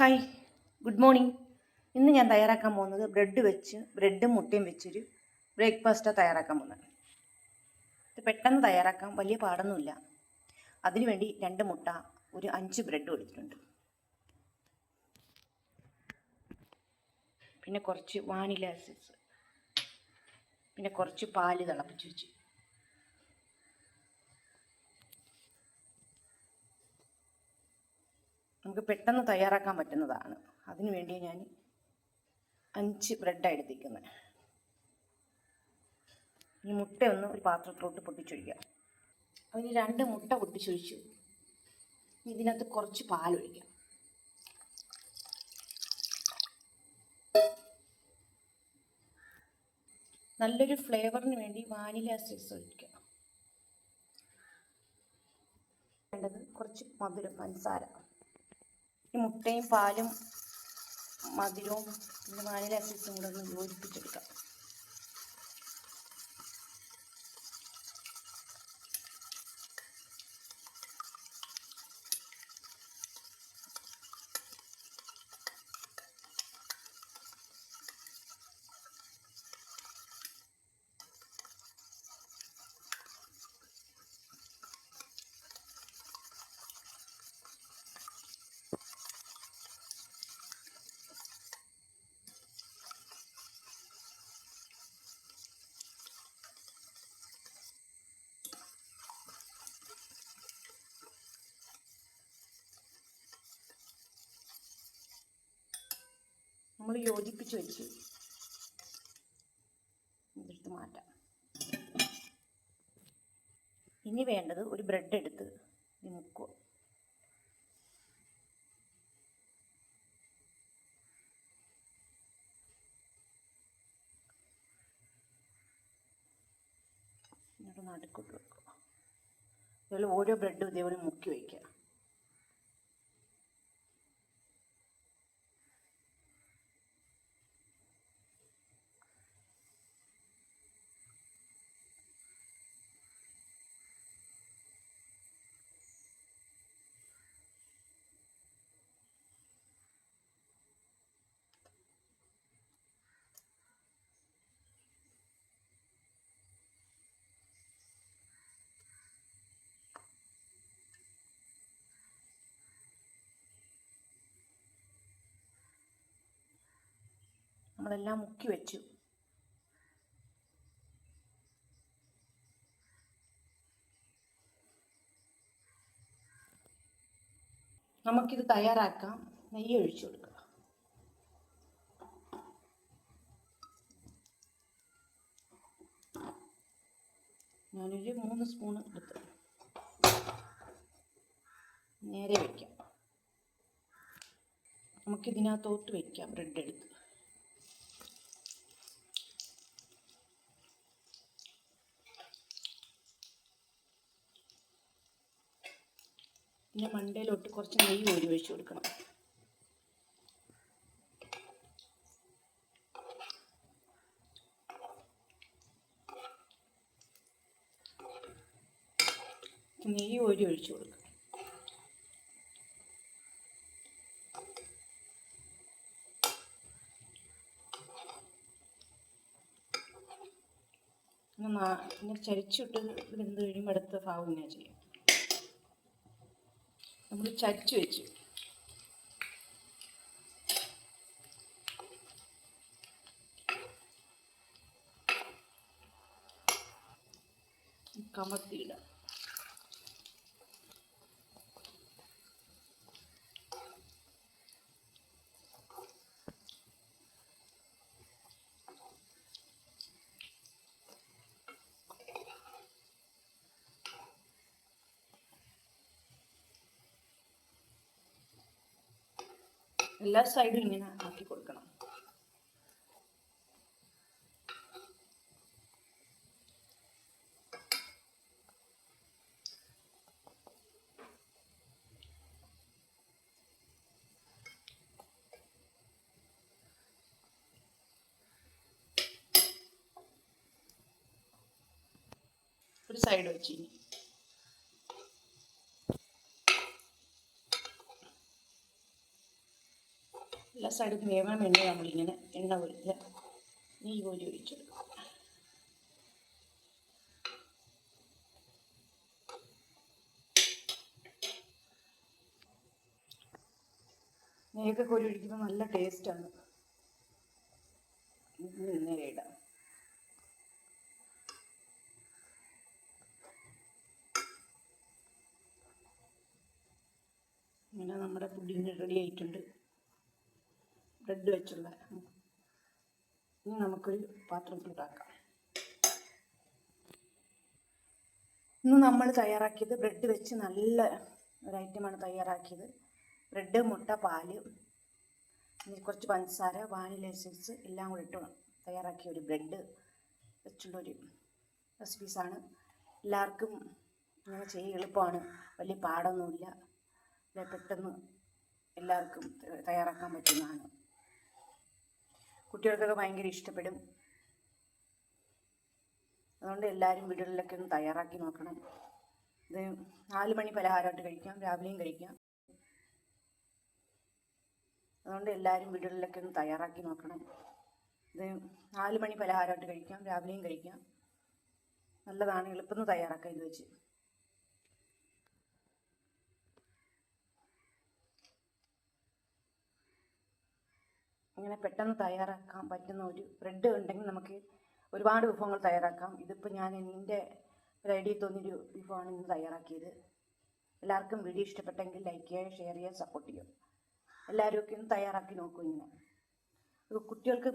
Hi good morning ഇന്ന് ഞാൻ തയ്യാറാക്കാൻ പോകുന്നത് ബ്രെഡ് വെച്ച് ബ്രെഡും മുട്ടയും വെച്ചൊരു ബ്രേക്ക്ഫാസ്റ്റാണ് തയ്യാറാക്കാൻ പോകുന്നത് ഇത് പെട്ടെന്ന് തയ്യാറാക്കാൻ വലിയ പാടൊന്നുമില്ല. അതിനുവേണ്ടി രണ്ട് മുട്ട ഒരു അഞ്ച് ബ്രെഡ് എടുത്തിട്ടുണ്ട് പിന്നെ കുറച്ച് വാനില എസൻസ് പിന്നെ കുറച്ച് പാൽ തിളപ്പിച്ച് വെച്ച്. നമുക്ക് പെട്ടെന്ന് തയ്യാറാക്കാൻ പറ്റുന്നതാണ്. അതിനുവേണ്ടി ഞാൻ അഞ്ച് ബ്രെഡാണ് എടുത്തിരിക്കുന്നത് ഈ മുട്ടയൊന്ന് ഒരു പാത്രത്തിലോട്ട് പൊട്ടിച്ചൊഴിക്കാം അതിന് രണ്ട് മുട്ട പൊട്ടിച്ചൊഴിച്ചു. ഇതിനകത്ത് കുറച്ച് പാലൊഴിക്കാം നല്ലൊരു ഫ്ലേവറിന് വേണ്ടി വാനില എസൻസ് ഒഴിക്കുക വേണ്ടത് കുറച്ച് മധുരം പഞ്ചസാര. ഈ മുട്ടയും പാലും മധുരവും പിന്നെ വാനില എസൻസും കൂടെ ഒന്ന് യോജിപ്പിച്ചെടുക്കാം. നമ്മൾ യോജിപ്പിച്ച് വെച്ചു. ഇതെടുത്ത് മാറ്റാം. ഇനി വേണ്ടത് ഒരു ബ്രെഡ് എടുത്ത് ഇത് മുക്കുക. എന്നിട്ട് നടുക്കോട്ട് വെക്കുക. അതുപോലെ ഓരോ ബ്രെഡും ഇതേപോലെ മുക്കി വയ്ക്കുക നമ്മളെല്ലാം മുക്കി വെച്ചു. നമുക്കിത് തയ്യാറാക്കാം. നെയ്യ് ഒഴിച്ചു കൊടുക്കുക. ഞാനൊരു മൂന്ന് സ്പൂൺ എടുത്തു. നേരെ വയ്ക്കാം നമുക്കിതിനകത്തോട്ട് വയ്ക്കാം ബ്രെഡ് എടുത്ത്. പിന്നെ മണ്ടയിലോട്ട് കുറച്ച് നെയ്യ് കോരി ഒഴിച്ച് കൊടുക്കണം. നെയ്യ് കോരി ഒഴിച്ച് കൊടുക്കണം ചരിച്ചിട്ട് വെന്ത് കഴിയുമ്പോൾ അടുത്ത ഭാഗം ഇങ്ങനെ ചെയ്യാം. നമ്മൾ ചച്ചു വെച്ചു. കമത്തിയിടാം. എല്ലാ സൈഡും ഇങ്ങനെ ആക്കി കൊടുക്കണം. ഒരു സൈഡ് വെച്ച് എല്ലാ സൈഡും വേവാൻ വേണ്ടി നമ്മളിങ്ങനെ എണ്ണ ഒഴിക്കുക. നെയ്യ് കോരി ഒഴിച്ചെടുക്കും നെയ്യൊക്കെ കോരി ഒഴിക്കുമ്പോൾ നല്ല ടേസ്റ്റാണ്. നേരെ ഇടാം. ഇങ്ങനെ നമ്മുടെ പുഡിങ് റെഡി ആയിട്ടുണ്ട്. ബ്രെഡ് വെച്ചുള്ള ഇനി നമുക്കൊരു പാത്രത്തിലിട്ടാക്കാം ഇന്ന് നമ്മൾ തയ്യാറാക്കിയത് ബ്രെഡ് വെച്ച് നല്ല ഒരു ഐറ്റമാണ് തയ്യാറാക്കിയത്. ബ്രെഡ് മുട്ട പാൽ കുറച്ച് പഞ്ചസാര വാനില എസൻസ് എല്ലാം കൂടി ഇട്ട് തയ്യാറാക്കിയ ഒരു ബ്രെഡ് വെച്ചുള്ളൊരു റെസിപ്പീസാണ് എല്ലാവർക്കും ഇങ്ങനെ ചെയ്യുക എളുപ്പമാണ്. വലിയ പാടൊന്നുമില്ല. പെട്ടെന്ന് എല്ലാവർക്കും തയ്യാറാക്കാൻ പറ്റുന്നതാണ്. കുട്ടികൾക്കൊക്കെ ഭയങ്കര ഇഷ്ടപ്പെടും. അതുകൊണ്ട് എല്ലാവരും വീടുകളിലൊക്കെ ഒന്ന് തയ്യാറാക്കി നോക്കണം. ഇത് നാല് മണി പലഹാരമായിട്ട് കഴിക്കാം രാവിലെയും കഴിക്കാം. അതുകൊണ്ട് എല്ലാവരും വീടുകളിലൊക്കെ ഒന്ന് തയ്യാറാക്കി നോക്കണം. ഇത് നാല് മണി പലഹാരമായിട്ട് കഴിക്കാം രാവിലെയും കഴിക്കാം. നല്ലതാണ് എളുപ്പം തയ്യാറാക്കാം ഇത് വെച്ച്. ഇങ്ങനെ പെട്ടെന്ന് തയ്യാറാക്കാൻ പറ്റുന്ന ഒരു ബ്രെഡ് ഉണ്ടെങ്കിൽ നമുക്ക് ഒരുപാട് വിഭവങ്ങൾ തയ്യാറാക്കാം. ഇതിപ്പോൾ ഞാൻ എന്റെ ഒരു ഐഡിയ തോന്നിയൊരു വിഭവമാണ് ഇന്ന് തയ്യാറാക്കിയത്. എല്ലാവർക്കും വീഡിയോ ഇഷ്ടപ്പെട്ടെങ്കിൽ ലൈക്ക് ചെയ്യുക ഷെയർ ചെയ്യുക സപ്പോർട്ട് ചെയ്യുക. എല്ലാവരും ഒക്കെ ഒന്ന് തയ്യാറാക്കി നോക്കൂ ഇങ്ങനെ. കുട്ടികൾക്ക്